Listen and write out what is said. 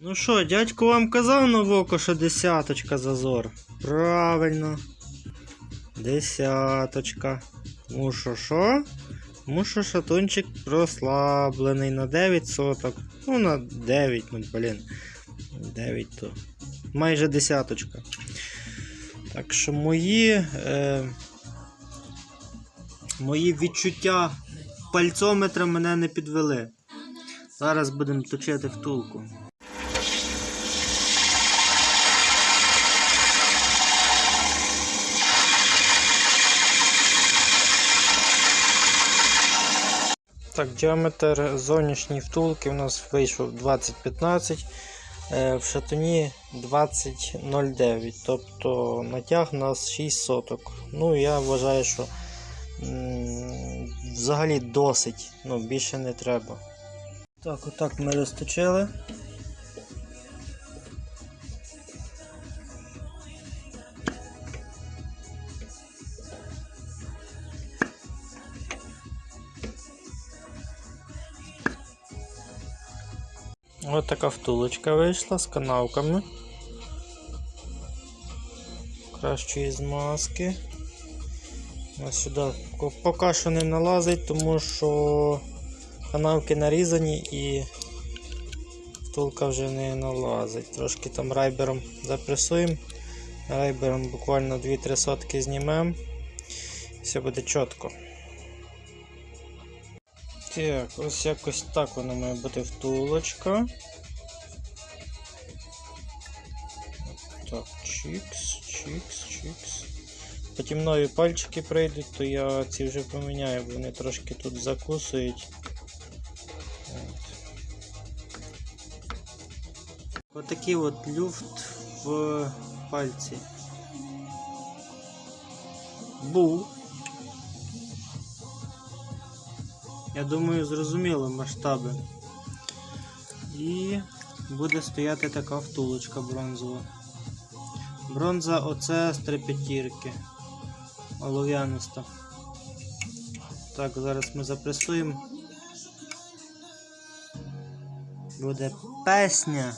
Ну що, дядько вам казав на око, що десяточка зазор. Правильно. Десяточка. Тому що що? Тому що шатунчик розслаблений на 9 соток. Ну, на 9, ну блін. 9 то. Майже десяточка. Так що мої. Е, мої відчуття пальцометра мене не підвели. Зараз будемо точити втулку. Так, діаметр зовнішньої втулки у нас вийшов 2015, е, в шатуні 20,09. Тобто натяг у нас 6 соток. Ну, я вважаю, що взагалі досить, ну, більше не треба. Так, отак ми розточили. Ось така втулочка вийшла з канавками. Кращої змазки. Нас сюди поки що не налазить, тому що канавки нарізані і втулка вже не налазить. Трошки там райбером запресуємо. Райбером буквально 2-3 сотки знімемо. Все буде чітко. Так, ось якось так воно має бути втулочка. Так, чікс, чікс, чікс. Потім нові пальчики прийдуть, то я ці вже поміняю, бо вони трошки тут закусують. От. Отакий от люфт в пальці. Був. Я думаю, зрозуміло масштаби. І буде стояти така втулочка бронзова. Бронза оце з трепетірки. Олов'яниста. Так, зараз ми запресуємо. Буде песня.